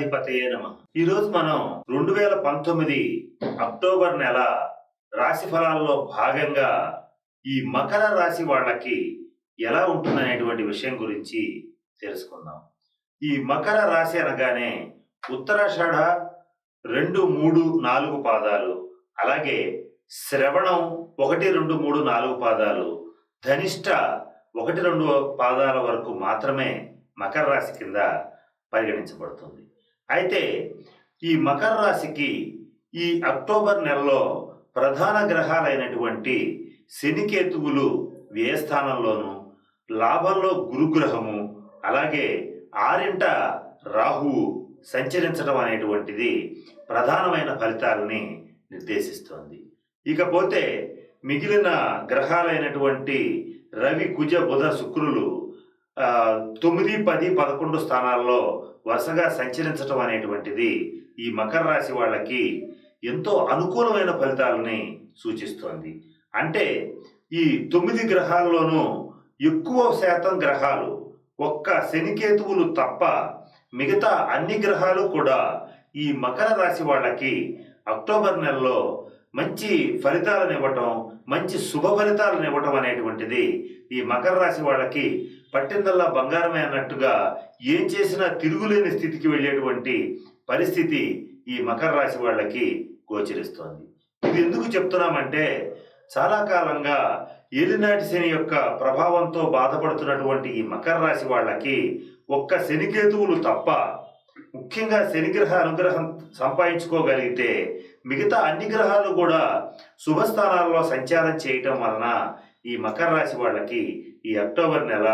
గణాధిపతయే నమ. ఈరోజు మనం రెండు వేల పంతొమ్మిది అక్టోబర్ నెల రాశి ఫలాల్లో భాగంగా ఈ మకర రాశి వాళ్ళకి ఎలా ఉంటుందనేటువంటి విషయం గురించి తెలుసుకుందాం. ఈ మకర రాశి అనగానే ఉత్తరాషాఢ రెండు మూడు నాలుగు పాదాలు అలాగే శ్రవణం ఒకటి రెండు మూడు నాలుగు పాదాలు ధనిష్ట ఒకటి రెండు పాదాల వరకు మాత్రమే మకర రాశి కింద పరిగణించబడుతుంది. అయితే ఈ మకర రాశికి ఈ అక్టోబర్ నెలలో ప్రధాన గ్రహాలైనటువంటి శనికేతువులు వ్యయస్థానంలోను లాభంలో గురుగ్రహము అలాగే ఆరింట రాహువు సంచరించడం అనేటువంటిది ప్రధానమైన ఫలితాలని నిర్దేశిస్తోంది. ఇకపోతే మిగిలిన గ్రహాలైనటువంటి రవి కుజ బుధ శుక్రులు తొమ్మిది పది పదకొండు స్థానాల్లో వరుసగా సంచరించడం అనేటువంటిది ఈ మకర రాశి వాళ్ళకి ఎంతో అనుకూలమైన ఫలితాలని సూచిస్తోంది. అంటే ఈ తొమ్మిది గ్రహాల్లోనూ ఎక్కువ శాతం గ్రహాలు ఒక్క శనికేతువులు తప్ప మిగతా అన్ని గ్రహాలు కూడా ఈ మకర రాశి వాళ్ళకి అక్టోబర్ నెలలో మంచి ఫలితాలను ఇవ్వటం మంచి శుభ ఫలితాలను ఇవ్వటం అనేటువంటిది ఈ మకర రాశి వాళ్ళకి పట్టిందల్లా బంగారమే అన్నట్టుగా ఏం చేసినా తిరుగులేని స్థితికి వెళ్ళేటువంటి పరిస్థితి ఈ మకర రాశి వాళ్ళకి గోచరిస్తోంది. ఇది ఎందుకు చెప్తున్నామంటే చాలా కాలంగా ఏలినాటి శని యొక్క ప్రభావంతో బాధపడుతున్నటువంటి ఈ మకర రాశి వాళ్ళకి ఒక్క శనికేతువులు తప్ప ముఖ్యంగా శనిగ్రహ అనుగ్రహం సంపాదించుకోగలిగితే మిగతా అన్ని గ్రహాలు కూడా శుభస్థానాల్లో సంచారం చేయటం వలన ఈ మకర రాశి వాళ్ళకి ఈ అక్టోబర్ నెల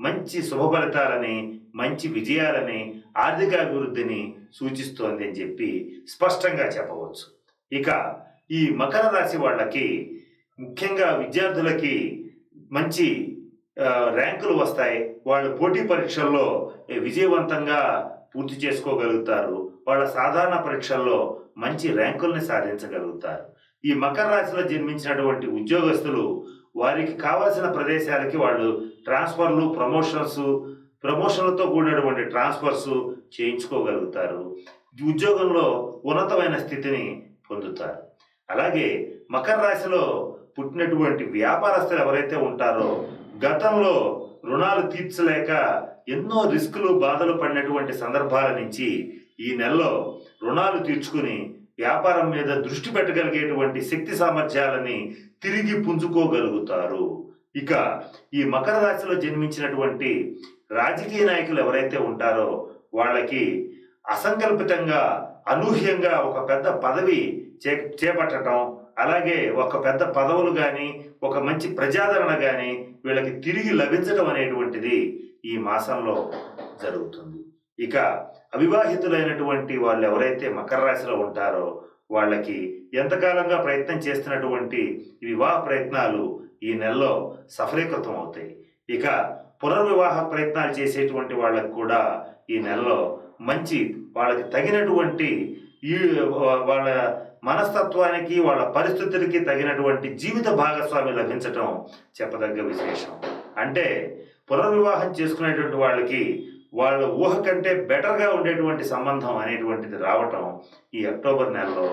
మంచి శుభ ఫలితాలని మంచి విజయాలని ఆర్థిక అభివృద్ధిని సూచిస్తోంది అని చెప్పి స్పష్టంగా చెప్పవచ్చు. ఇక ఈ మకర రాశి వాళ్ళకి ముఖ్యంగా విద్యార్థులకి మంచి ర్యాంకులు వస్తాయి. వాళ్ళు పోటీ పరీక్షల్లో విజయవంతంగా పూర్తి చేసుకోగలుగుతారు. వాళ్ళ సాధారణ పరీక్షల్లో మంచి ర్యాంకుల్ని సాధించగలుగుతారు. ఈ మకర రాశిలో జన్మించినటువంటి ఉద్యోగస్తులు వారికి కావలసిన ప్రదేశాలకి వాళ్ళు ట్రాన్స్ఫర్లు ప్రమోషన్స్ ప్రమోషన్లతో కూడినటువంటి ట్రాన్స్ఫర్స్ చేయించుకోగలుగుతారు. ఉద్యోగంలో ఉన్నతమైన స్థితిని పొందుతారు. అలాగే మకర రాశిలో పుట్టినటువంటి వ్యాపారస్తులు ఎవరైతే ఉంటారో గతంలో రుణాలు తీర్చలేక ఎన్నో రిస్కులు బాధలు పడినటువంటి సందర్భాల నుంచి ఈ నెలలో రుణాలు తీర్చుకుని వ్యాపారం మీద దృష్టి పెట్టగలిగేటువంటి శక్తి సామర్థ్యాలని తిరిగి పుంజుకోగలుగుతారు. ఇక ఈ మకర రాశిలో జన్మించినటువంటి రాజకీయ నాయకులు ఎవరైతే ఉంటారో వాళ్ళకి అసంకల్పితంగా అనూహ్యంగా ఒక పెద్ద పదవి చే చేపట్టడం అలాగే ఒక పెద్ద పదవులు కానీ ఒక మంచి ప్రజాదరణ కానీ వీళ్ళకి తిరిగి లభించడం అనేటువంటిది ఈ మాసంలో జరుగుతుంది. ఇక అవివాహితులైనటువంటి వాళ్ళు ఎవరైతే మకర రాశిలో ఉంటారో వాళ్ళకి ఎంతకాలంగా ప్రయత్నం చేస్తున్నటువంటి వివాహ ప్రయత్నాలు ఈ నెలలో సఫలీకృతం అవుతాయి. ఇక పునర్వివాహ ప్రయత్నాలు చేసేటువంటి వాళ్ళకి కూడా ఈ నెలలో మంచి వాళ్ళకి తగినటువంటి ఈ వాళ్ళ మనస్తత్వానికి వాళ్ళ పరిస్థితులకి తగినటువంటి జీవిత భాగస్వామి లభించటం చెప్పదగ్గ విశేషం. అంటే పునర్వివాహం చేసుకునేటువంటి వాళ్ళకి వాళ్ళ ఊహ కంటే బెటర్గా ఉండేటువంటి సంబంధం అనేటువంటిది రావటం ఈ అక్టోబర్ నెలలో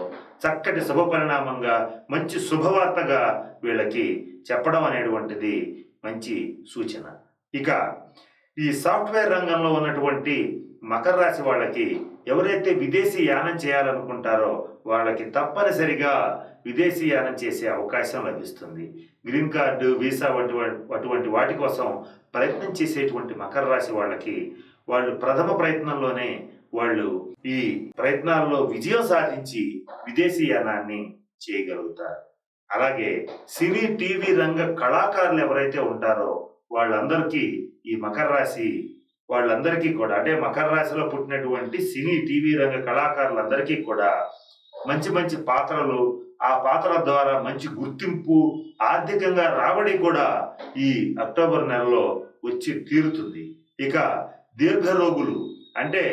చక్కటి శుభ పరిణామంగా మంచి శుభవార్తగా వీళ్ళకి చెప్పడం అనేటువంటిది మంచి సూచన. ఇక ఈ సాఫ్ట్వేర్ రంగంలో ఉన్నటువంటి మకర రాశి వాళ్ళకి ఎవరైతే విదేశీ యానం చేయాలనుకుంటారో వాళ్ళకి తప్పనిసరిగా విదేశీ యానం చేసే అవకాశం లభిస్తుంది. గ్రీన్ కార్డు వీసా వంటి అటువంటి వాటి కోసం ప్రయత్నం చేసేటువంటి మకర రాశి వాళ్ళకి వాళ్ళు ప్రథమ ప్రయత్నంలోనే వాళ్ళు ఈ ప్రయత్నాల్లో విజయం సాధించి విదేశీ యానాన్ని చేయగలుగుతారు. అలాగే సినీ టీవీ రంగ కళాకారులు ఎవరైతే ఉంటారో వాళ్ళందరికీ ఈ మకర రాశి వాళ్ళందరికీ కూడా అంటే మకర రాశిలో పుట్టినటువంటి సినీ టీవీ రంగ కళాకారులందరికీ కూడా మంచి మంచి పాత్రలు ఆ పాత్రల ద్వారా మంచి గుర్తింపు ఆర్థికంగా రాబడి కూడా ఈ అక్టోబర్ నెలలో వచ్చి తీరుతుంది. ఇక దీర్ఘ రోగులు అంటే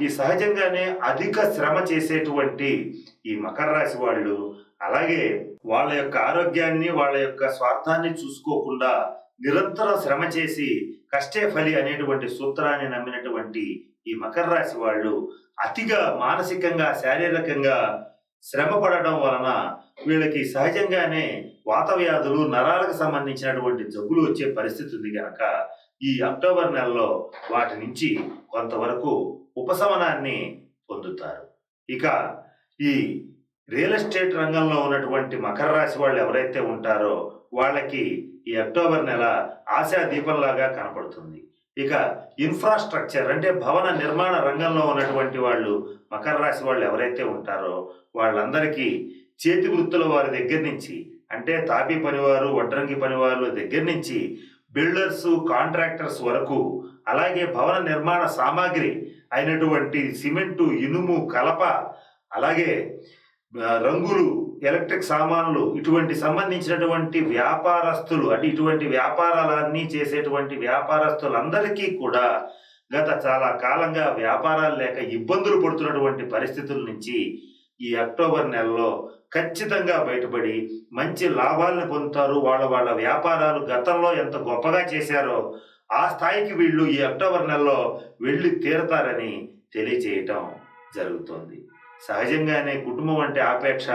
ఈ సహజంగానే అధిక శ్రమ చేసేటువంటి ఈ మకర రాశి వాళ్ళు అలాగే వాళ్ళ యొక్క ఆరోగ్యాన్ని వాళ్ళ యొక్క స్వార్థాన్ని చూసుకోకుండా నిరంతరం శ్రమ చేసి కష్టే ఫలి అనేటువంటి సూత్రాన్ని నమ్మినటువంటి ఈ మకర రాశి వాళ్ళు అతిగా మానసికంగా శారీరకంగా శ్రమ పడడం వలన వీళ్ళకి సహజంగానే వాత వ్యాధులు నరాలకు సంబంధించినటువంటి జబ్బులు వచ్చే పరిస్థితి ఉంది కనుక ఈ అక్టోబర్ నెలలో వాటి నుంచి కొంతవరకు ఉపశమనాన్ని పొందుతారు. ఇక ఈ రియల్ ఎస్టేట్ రంగంలో ఉన్నటువంటి మకర రాశి వాళ్ళు ఎవరైతే ఉంటారో వాళ్ళకి ఈ అక్టోబర్ నెల ఆశా దీపంలాగా కనపడుతుంది. ఇక ఇన్ఫ్రాస్ట్రక్చర్ అంటే భవన నిర్మాణ రంగంలో ఉన్నటువంటి వాళ్ళు మకర రాశి వాళ్ళు ఎవరైతే ఉంటారో వాళ్ళందరికీ చేతి వృత్తుల వారి దగ్గర నుంచి అంటే తాపీ పనివారు వడ్రంగి పనివారు దగ్గర నుంచి బిల్డర్స్ కాంట్రాక్టర్స్ వరకు అలాగే భవన నిర్మాణ సామాగ్రి అయినటువంటి సిమెంటు ఇనుము కలప అలాగే రంగులు ఎలక్ట్రిక్ సామాన్లు ఇటువంటి సంబంధించినటువంటి వ్యాపారస్తులు అంటే ఇటువంటి వ్యాపారాలన్నీ చేసేటువంటి వ్యాపారస్తులందరికీ కూడా గత చాలా కాలంగా వ్యాపారాలు లేక ఇబ్బందులు పడుతున్నటువంటి పరిస్థితుల నుంచి ఈ అక్టోబర్ నెలలో ఖచ్చితంగా బయటపడి మంచి లాభాలను పొందుతారు. వాళ్ళ వాళ్ళ వ్యాపారాలు గతంలో ఎంత గొప్పగా చేశారో ఆ స్థాయికి వీళ్ళు ఈ అక్టోబర్ నెలలో వెళ్ళి తీరతారని తెలియజేయటం జరుగుతోంది. సహజంగానే కుటుంబం అంటే ఆపేక్ష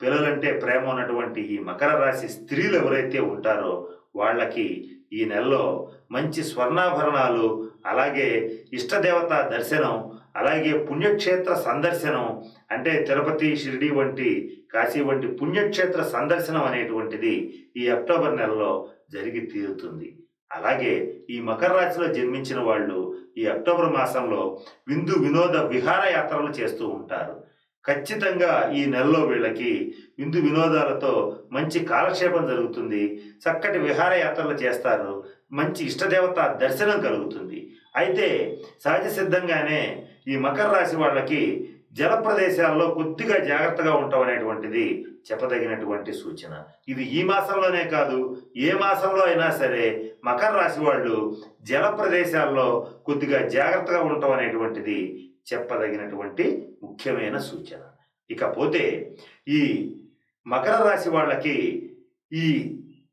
పిల్లలంటే ప్రేమ ఉన్నటువంటి ఈ మకర రాశి స్త్రీలు ఎవరైతే ఉంటారో వాళ్ళకి ఈ నెలలో మంచి స్వర్ణాభరణాలు అలాగే ఇష్టదేవత దర్శనం అలాగే పుణ్యక్షేత్ర సందర్శనం అంటే తిరుపతి షిరిడి వంటి కాశీ వంటి పుణ్యక్షేత్ర సందర్శనం అనేటువంటిది ఈ అక్టోబర్ నెలలో జరిగి తీరుతుంది. అలాగే ఈ మకర రాశిలో జన్మించిన వాళ్ళు ఈ అక్టోబర్ మాసంలో విందు వినోద విహారయాత్రలు చేస్తూ ఉంటారు. ఖచ్చితంగా ఈ నెలలో వీళ్ళకి విందు వినోదాలతో మంచి కాలక్షేపం జరుగుతుంది. చక్కటి విహారయాత్రలు చేస్తారు. మంచి ఇష్టదేవత దర్శనం కలుగుతుంది. అయితే సహజ సిద్ధంగానే ఈ మకర రాశి వాళ్ళకి జల ప్రదేశాల్లో కొద్దిగా జాగ్రత్తగా ఉండటం అనేటువంటిది చెప్పదగినటువంటి సూచన. ఇది ఈ మాసంలోనే కాదు ఏ మాసంలో అయినా సరే మకర రాశి వాళ్ళు జల ప్రదేశాల్లో కొద్దిగా జాగ్రత్తగా ఉండటం అనేటువంటిది చెప్పదగినటువంటి ముఖ్యమైన సూచన. ఇకపోతే ఈ మకర రాశి వాళ్ళకి ఈ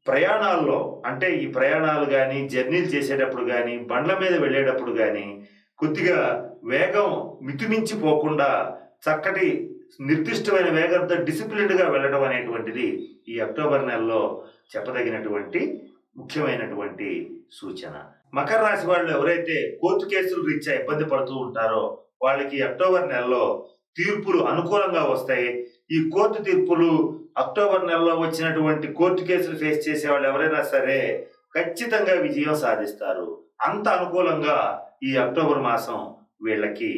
ప్రయాణాల్లో అంటే ఈ ప్రయాణాలు కానీ జర్నీలు చేసేటప్పుడు కానీ బండ్ల మీద వెళ్ళేటప్పుడు కానీ కొద్దిగా వేగం మితిమించిపోకుండా చక్కటి నిర్దిష్టమైన వేగంతో డిసిప్లిన్డ్గా వెళ్ళడం అనేటువంటిది ఈ అక్టోబర్ నెలలో చెప్పదగినటువంటి ముఖ్యమైనటువంటి సూచన. మకర రాశి వాళ్ళు ఎవరైతే కోర్టు కేసులు రీత్యా ఇబ్బంది పడుతూ ఉంటారో వాళ్ళకి అక్టోబర్ నెలలో తీర్పులు అనుకూలంగా వస్తాయి. ఈ కోర్టు తీర్పులు అక్టోబర్ నెలలో వచ్చినటువంటి కోర్టు కేసులు ఫేస్ చేసే వాళ్ళు ఎవరైనా సరే ఖచ్చితంగా విజయం సాధిస్తారు. అంత అనుకూలంగా ఈ అక్టోబర్ మాసం వీళ్ళకి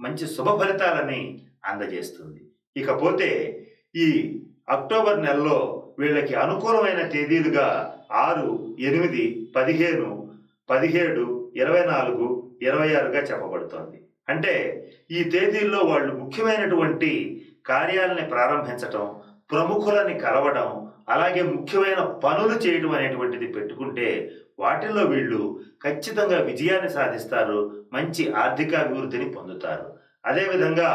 మంచి శుభ ఫలితాలని అందజేస్తుంది. ఇకపోతే ఈ అక్టోబర్ నెలలో వీళ్ళకి అనుకూలమైన తేదీలుగా ఆరు ఎనిమిది పదిహేను పదిహేడు ఇరవై నాలుగు ఇరవై ఆరుగా చెప్పబడుతోంది. అంటే ఈ తేదీల్లో వాళ్ళు ముఖ్యమైనటువంటి కార్యాలని ప్రారంభించటం ప్రముఖులని కలవడం అలాగే ముఖ్యమైన పనులు చేయడం అనేటువంటిది పెట్టుకుంటే వాటిల్లో వీళ్ళు ఖచ్చితంగా విజయాన్ని సాధిస్తారు మంచి ఆర్థిక అభివృద్ధిని పొందుతారు. అదేవిధంగా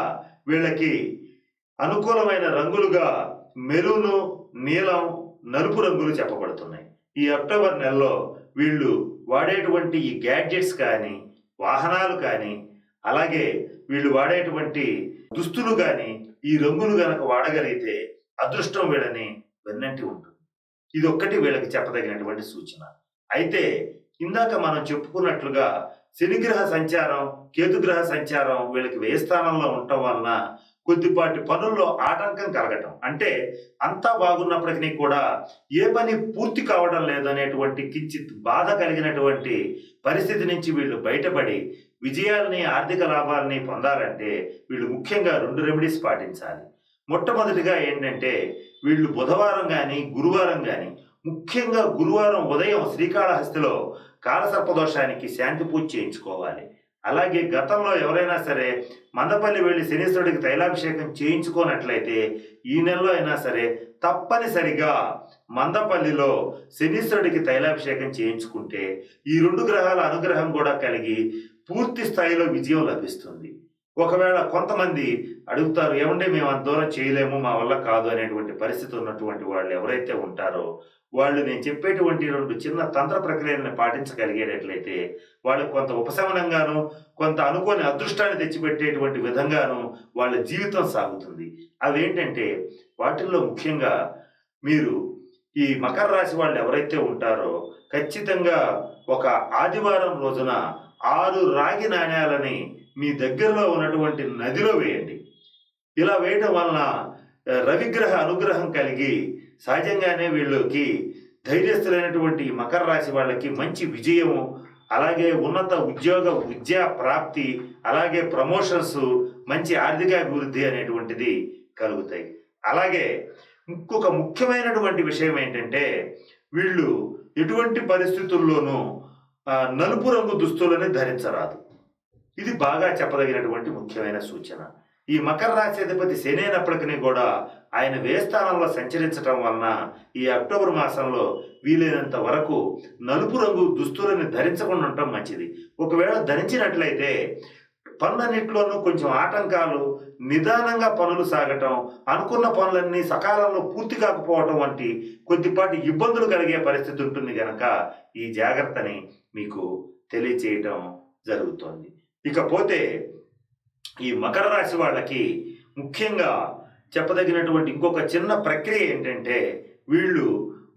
వీళ్ళకి అనుకూలమైన రంగులుగా మెరూను నీలం నలుపు రంగులు చెప్పబడుతున్నాయి. ఈ అక్టోబర్ నెలలో వీళ్ళు వాడేటువంటి ఈ గ్యాడ్జెట్స్ కానీ వాహనాలు కానీ అలాగే వీళ్ళు వాడేటువంటి దుస్తులు కానీ ఈ రంగులు గనక వాడగలిగితే అదృష్టం వీళ్ళని వెన్నంటి ఉంటుంది. ఇది ఒక్కటి వీళ్ళకి చెప్పదగినటువంటి సూచన. అయితే ఇందాక మనం చెప్పుకున్నట్లుగా శనిగ్రహ సంచారం కేతుగ్రహ సంచారం వీళ్ళకి వే స్థానంలో ఉండటం వలన కొద్దిపాటి పనుల్లో ఆటంకం కలగటం. అంటే అంతా బాగున్నప్పటికీ కూడా ఏ పని పూర్తి కావడం లేదనేటువంటి కించిత్ బాధ కలిగినటువంటి పరిస్థితి నుంచి వీళ్ళు బయటపడి విజయాల్ని ఆర్థిక లాభాలని పొందాలంటే వీళ్ళు ముఖ్యంగా రెండు రెమెడీస్ పాటించాలి. మొట్టమొదటిగా ఏంటంటే వీళ్ళు బుధవారం కానీ గురువారం కానీ ముఖ్యంగా గురువారం ఉదయం శ్రీకాళహస్తిలో కాలసర్పదోషానికి శాంతి పూజ చేయించుకోవాలి. అలాగే గతంలో ఎవరైనా సరే మందపల్లి వెళ్ళి శనీశ్వరుడికి తైలాభిషేకం చేయించుకోనట్లయితే ఈ నెలలో అయినా సరే తప్పనిసరిగా మందపల్లిలో శనీశ్వరుడికి తైలాభిషేకం చేయించుకుంటే ఈ రెండు గ్రహాల అనుగ్రహం కూడా కలిగి పూర్తి స్థాయిలో విజయం లభిస్తుంది. ఒకవేళ కొంతమంది అడుగుతారు ఏమంటే మేము అంత దూరం చేయలేము మా వల్ల కాదు అనేటువంటి పరిస్థితి ఉన్నటువంటి వాళ్ళు ఎవరైతే ఉంటారో వాళ్ళు నేను చెప్పేటువంటి రెండు చిన్న తంత్ర ప్రక్రియలను పాటించగలిగేటట్లయితే వాళ్ళు కొంత ఉపశమనంగాను కొంత అనుకోని అదృష్టాన్ని తెచ్చిపెట్టేటువంటి విధంగాను వాళ్ళ జీవితం సాగుతుంది. అవేంటంటే వాటిల్లో ముఖ్యంగా మీరు ఈ మకర రాశి వాళ్ళు ఎవరైతే ఉంటారో ఖచ్చితంగా ఒక ఆదివారం రోజున ఆరు రాగి నాణ్యాలని మీ దగ్గరలో ఉన్నటువంటి నదిలో వేయండి. ఇలా వేయడం వలన రవిగ్రహ అనుగ్రహం కలిగి సహజంగానే వీళ్ళకి ధైర్యస్థులైనటువంటి మకర రాశి వాళ్ళకి మంచి విజయము అలాగే ఉన్నత ఉద్యోగ విద్యా ప్రాప్తి అలాగే ప్రమోషన్స్ మంచి ఆర్థిక అభివృద్ధి అనేటువంటిది కలుగుతాయి. అలాగే ఇంకొక ముఖ్యమైనటువంటి విషయం ఏంటంటే వీళ్ళు ఎటువంటి పరిస్థితుల్లోనూ నలుపు రంగు దుస్తులని ధరించరాదు. ఇది బాగా చెప్పదగినటువంటి ముఖ్యమైన సూచన. ఈ మకర రాశి అధిపతి శని అయినప్పటికీ కూడా ఆయన వేస్థానంలో స్థానంలో సంచరించటం వలన ఈ అక్టోబర్ మాసంలో వీలైనంత వరకు నలుపు రంగు దుస్తులని ధరించకుండా ఉండటం మంచిది. ఒకవేళ ధరించినట్లయితే పనులన్నింటిలోనూ కొంచెం ఆటంకాలు నిదానంగా పనులు సాగటం అనుకున్న పనులన్నీ సకాలంలో పూర్తి కాకపోవటం వంటి కొద్దిపాటి ఇబ్బందులు కలిగే పరిస్థితి ఉంటుంది కనుక ఈ జాగ్రత్తని మీకు తెలియచేయటం జరుగుతోంది. ఇకపోతే ఈ మకర రాశి వాళ్ళకి ముఖ్యంగా చెప్పదగినటువంటి ఇంకొక చిన్న ప్రక్రియ ఏంటంటే వీళ్ళు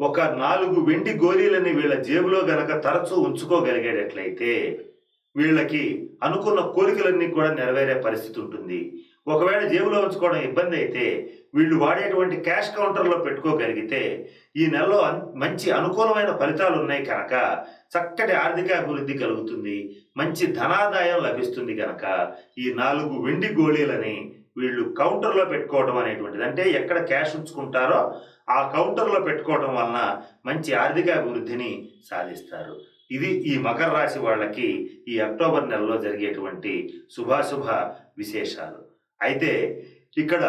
ఒక నాలుగు వెండి గోళీలని వీళ్ళ జేబులో గనక తరచూ ఉంచుకోగలిగేటట్లయితే వీళ్ళకి అనుకున్న కోరికలన్నీ కూడా నెరవేరే పరిస్థితి ఉంటుంది. ఒకవేళ జేబులో ఉంచుకోవడం ఇబ్బంది అయితే వీళ్ళు వాడేటువంటి క్యాష్ కౌంటర్లో పెట్టుకోగలిగితే ఈ నెలలో మంచి అనుకూలమైన ఫలితాలు ఉన్నాయి కనుక చక్కటి ఆర్థిక అభివృద్ధి కలుగుతుంది. మంచి ధనాదాయం లభిస్తుంది కనుక ఈ నాలుగు వెండి గోళీలని వీళ్ళు కౌంటర్లో పెట్టుకోవడం అనేటువంటిది. అంటే ఎక్కడ క్యాష్ ఉంచుకుంటారో ఆ కౌంటర్లో పెట్టుకోవడం వలన మంచి ఆర్థిక అభివృద్ధిని సాధిస్తారు. ఇది ఈ మకర రాశి వాళ్ళకి ఈ అక్టోబర్ నెలలో జరిగేటువంటి శుభాశుభ విశేషాలు. అయితే ఇక్కడ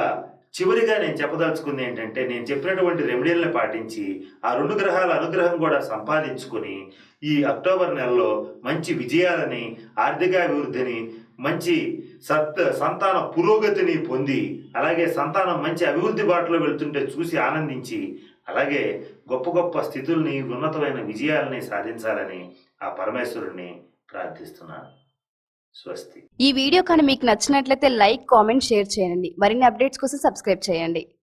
చివరిగా నేను చెప్పదలుచుకుంది ఏంటంటే నేను చెప్పినటువంటి రెమెడీలను పాటించి ఆ రెండు గ్రహాల అనుగ్రహం కూడా సంపాదించుకుని ఈ అక్టోబర్ నెలలో మంచి విజయాలని ఆర్థిక అభివృద్ధిని మంచి సత్ సంతాన పురోగతిని పొంది అలాగే సంతానం మంచి అభివృద్ధి బాటలో వెళ్తుంటే చూసి ఆనందించి అలాగే గొప్ప గొప్ప స్థితుల్ని ఉన్నతమైన విజయాలని సాధించాలని ఆ పరమేశ్వరుణ్ణి ప్రార్థిస్తున్నాను స్వస్తి. ఈ వీడియో కానీ మీకు నచ్చినట్లయితే లైక్ కామెంట్ షేర్ చేయండి. మరిన్ని అప్డేట్స్ కోసం సబ్స్క్రైబ్ చేయండి.